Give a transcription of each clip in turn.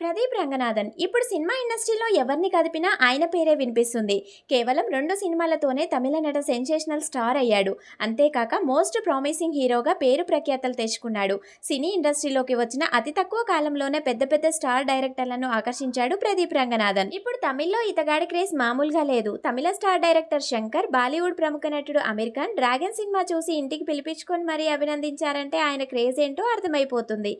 ప్రదీప్ రంగనాథన్. ఇప్పుడు సినిమా ఇండస్ట్రీలో ఎవరిని కదిపినా ఆయన పేరే వినిపిస్తుంది. కేవలం రెండు సినిమాలతోనే తమిళ నట సెన్సేషనల్ స్టార్ అయ్యాడు. అంతేకాక మోస్ట్ ప్రామిసింగ్ హీరోగా పేరు ప్రఖ్యాతలు తెచ్చుకున్నాడు. సినీ ఇండస్ట్రీలోకి వచ్చిన అతి తక్కువ కాలంలోనే పెద్ద పెద్ద స్టార్ డైరెక్టర్లను ఆకర్షించాడు ప్రదీప్ రంగనాథన్. ఇప్పుడు తమిళ్ళో ఇతగాడి క్రేజ్ మామూలుగా లేదు. Tamil star director Shankar Bollywood ప్రముఖ నటుడు అమీర్ ఖాన్ డ్రాగన్ సినిమా చూసి ఇంటికి పిలిపించుకొని మరీ అభినందించారంటే ఆయన క్రేజ్ ఏంటో అర్థమైపోతుంది.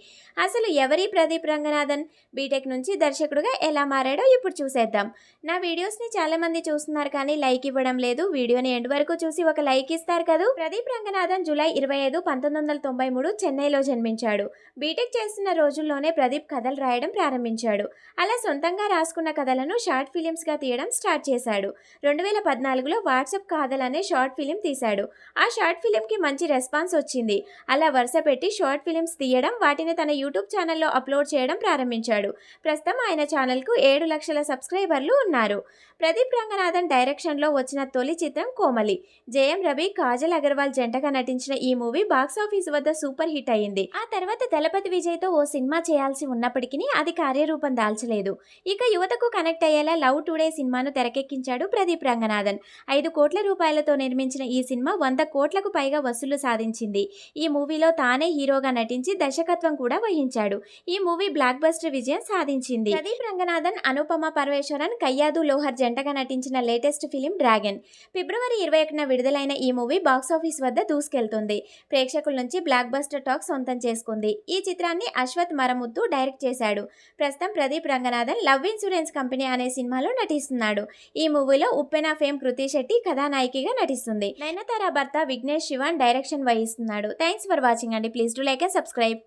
అసలు ఎవరి ప్రదీప్ రంగనాథన్? బీటెక్ నుంచి దర్శకుడుగా ఎలా మారాడో ఇప్పుడు చూసేద్దాం. నా వీడియోస్ని చాలా మంది చూస్తున్నారు కానీ లైక్ ఇవ్వడం లేదు. వీడియోని ఎండ్ వరకు చూసి ఒక లైక్ ఇస్తారు కదా? ప్రదీప్ రంగనాథన్ జూలై ఇరవై ఐదు పంతొమ్మిది వందల తొంభై మూడు చెన్నైలో జన్మించాడు. బీటెక్ చేస్తున్న రోజుల్లోనే ప్రదీప్ కథలు రాయడం ప్రారంభించాడు. అలా సొంతంగా రాసుకున్న కథలను షార్ట్ ఫిలిమ్స్గా తీయడం స్టార్ట్ చేశాడు. రెండు వేల పద్నాలుగులో వాట్సాప్ కాదల్ అనే షార్ట్ ఫిలిం తీశాడు. ఆ షార్ట్ ఫిలింకి మంచి రెస్పాన్స్ వచ్చింది. అలా వరుస పెట్టి షార్ట్ ఫిలిమ్స్ తీయడం వాటిని తన యూట్యూబ్ ఛానల్లో అప్లోడ్ చేయడం ప్రారంభించాడు. ప్రస్తుతం ఆయన ఛానల్కు ఏడు లక్షల సబ్స్క్రైబర్లు ఉన్నారు. ప్రదీప్ రంగనాథన్ డైరెక్షన్లో వచ్చిన తొలి చిత్రం కోమలి. జయం రవి కాజల్ అగర్వాల్ జంటగా నటించిన ఈ మూవీ బాక్సాఫీస్ వద్ద సూపర్ హిట్ అయింది ఆ తర్వాత దళపతి విజయ్తో ఓ సినిమా చేయాల్సి ఉన్నప్పటికీ అది కార్యరూపం దాల్చలేదు. ఇక యువతకు కనెక్ట్ అయ్యేలా లవ్ టుడే సినిమాను తెరకెక్కించాడు ప్రదీప్ రంగనాథన్. ఐదు కోట్ల రూపాయలతో నిర్మించిన ఈ సినిమా వంద కోట్లకు పైగా వసూలు సాధించింది. ఈ మూవీలో తానే హీరోగా నటించి దర్శకత్వం కూడా వహించాడు. ఈ మూవీ బ్లాక్ బస్టర్ విజయం సాధించింది. ప్రదీప్ రంగనాథన్ అనుపమ పరమేశ్వరన్ కయ్యాదు లోహర్ జంటగా నటించిన లేటెస్ట్ ఫిలిం డ్రాగన్. ఫిబ్రవరి ఇరవై ఒకటిన విడుదలైన ఈ మూవీ బాక్సాఫీస్ వద్ద దూసుకెళ్తుంది. ప్రేక్షకుల నుంచి బ్లాక్ బస్టర్ టాక్ సొంతం చేసుకుంది. ఈ చిత్రాన్ని అశ్వత్ మరముత్తు డైరెక్ట్ చేశాడు. ప్రస్తుతం Pradeep Ranganathan love insurance company అనే సినిమాలో నటిస్తున్నాడు. ఈ మూవీలో ఉప్పెన ఫేమ్ కృతి శెట్టి కథానాయికగా నటిస్తుంది. నయనతార భర్త విఘ్నేష్ శివన్ డైరెక్షన్ వహిస్తున్నాడు. థ్యాంక్స్ ఫర్ వాచింగ్ అండి. Please to like subscribe.